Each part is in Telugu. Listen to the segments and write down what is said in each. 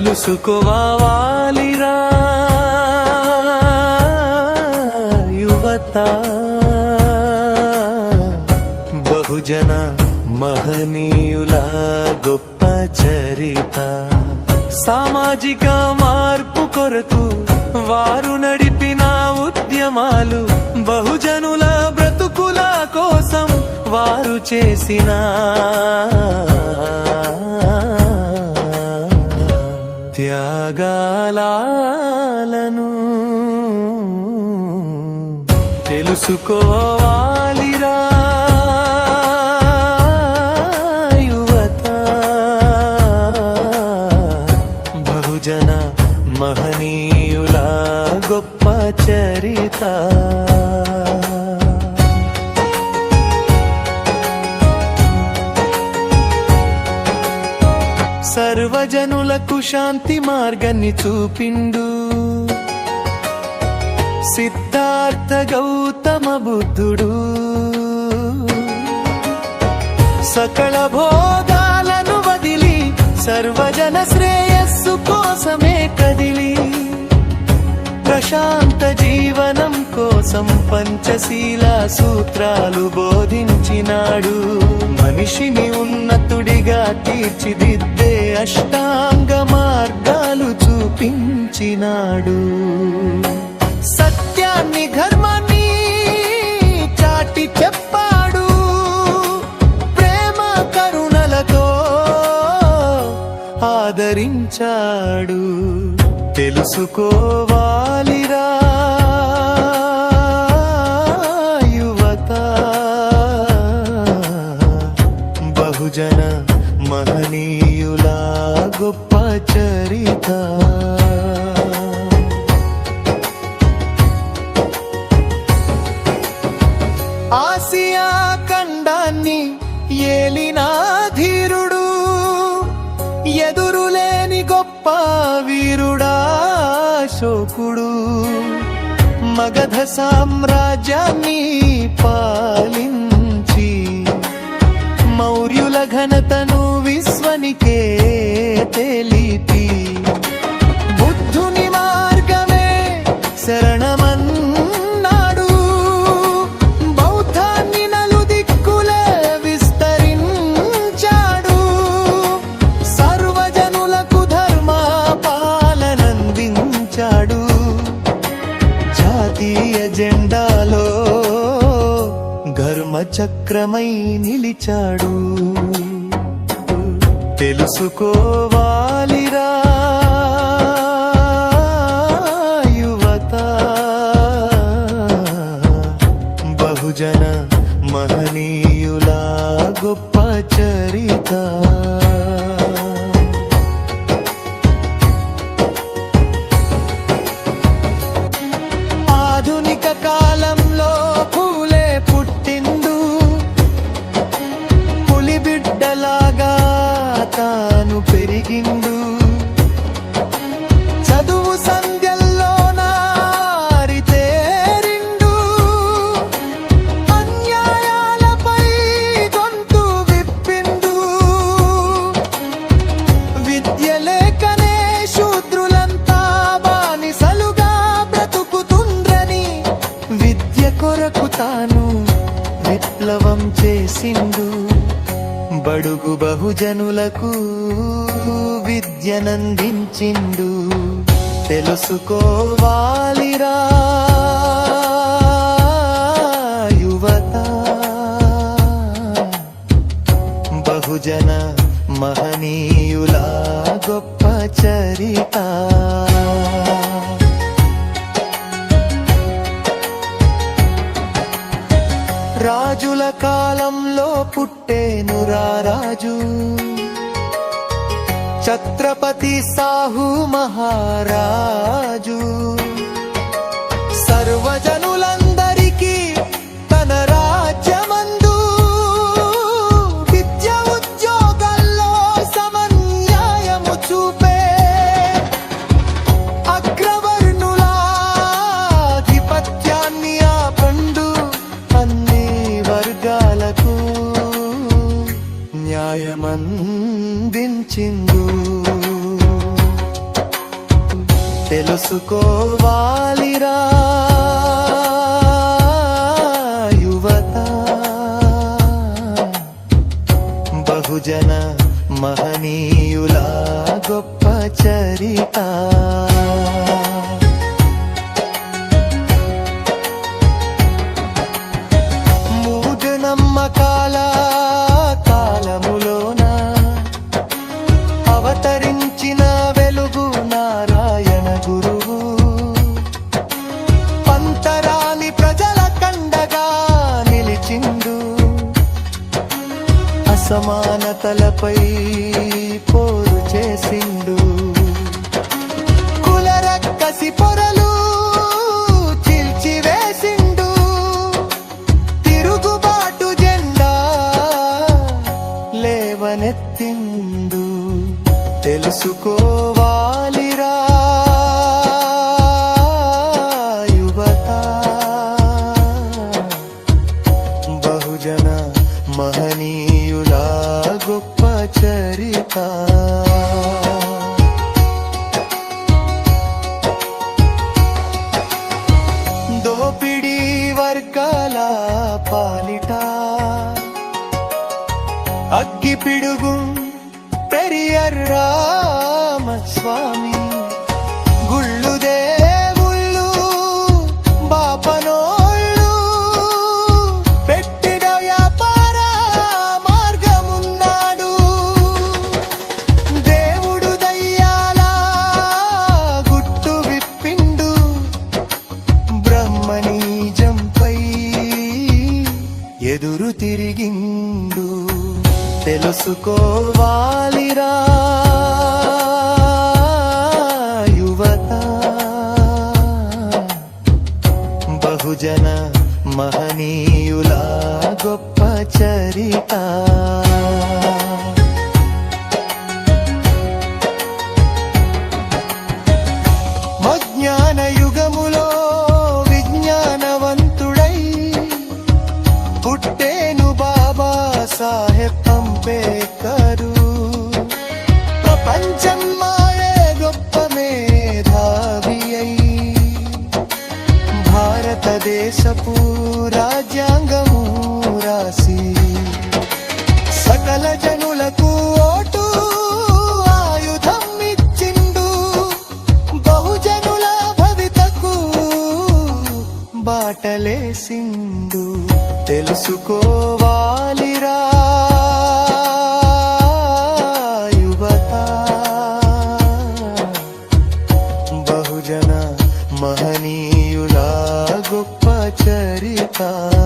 తెలుసుకోవాలిరా యువత. బహుజన మహనీయుల గొప్ప చరిత. సామాజిక మార్పు కొరకు వారు నడిపిన ఉద్యమాలు బహుజనుల బ్రతుకుల కోసం వారు చేసిన బహుజన మహనీయుల గొప్ప చరిత. సర్వజనులకు శాంతి మార్గాన్ని చూపిండు. సిద్ధార్థ గౌతమ బుద్ధుడు. సకల భోగాలను వదిలి సర్వజన శ్రేయస్సు కోసమే కదిలి ప్రశాంత జీవనం కోసం పంచశీల సూత్రాలు బోధించినాడు. మనిషిని ఉన్నతుడిగా తీర్చిదిద్దే అష్టాంగ మార్గాలు చూపించినాడు. ఆదరించాడు. తెలుసుకోవాలిరా యువత. బహుజన మహనీయుల గొప్ప చరిత. శోకుడు మగధ సామ్రాజ్యాన్ని పా జెండాలో ఘర్మ చక్రమై నిలిచాడు. తెలుసుకోవాలి ಕಾಲಂ బడుగు బహుజనులకు విద్యనందించిండు తెలుసుకోవాలిరా యువత. బహుజన మహనీ పుట్టేనురా రాజు. ఛత్రపతి సాహు మహారాజు. న్యాయమందించిందు. తెలుసుకోవాలిరా యువత. బహుజన మహనీయుల గొప్ప చరిత. సమానతలపై చరిత ఎదురు తిరిగిండు. తెలుసుకోవాలిరా యువత. బహుజన మహనీయుల గొప్ప చరిత. భారతదేశపు రాజ్యాంగము రాసి సకల జనులకు ఓటు ఆయుధం ఇచ్చిండు. బహుజనుల భవితకు బాటలేసిండు. తెలుసుకోవాలిరా. చరిత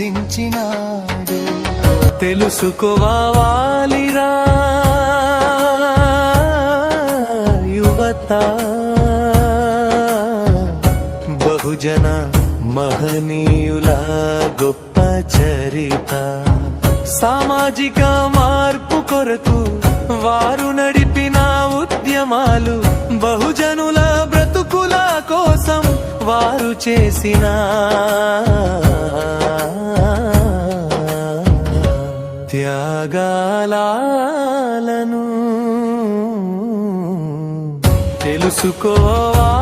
అందించినాడు తెలుసుకోవాలిరా యువత. బహుజన మహనీయుల గొప్ప చరిత. సామాజిక మార్పు కొరకు వారు వారు చేసిన. త్యాగాలను తెలుసుకోవా?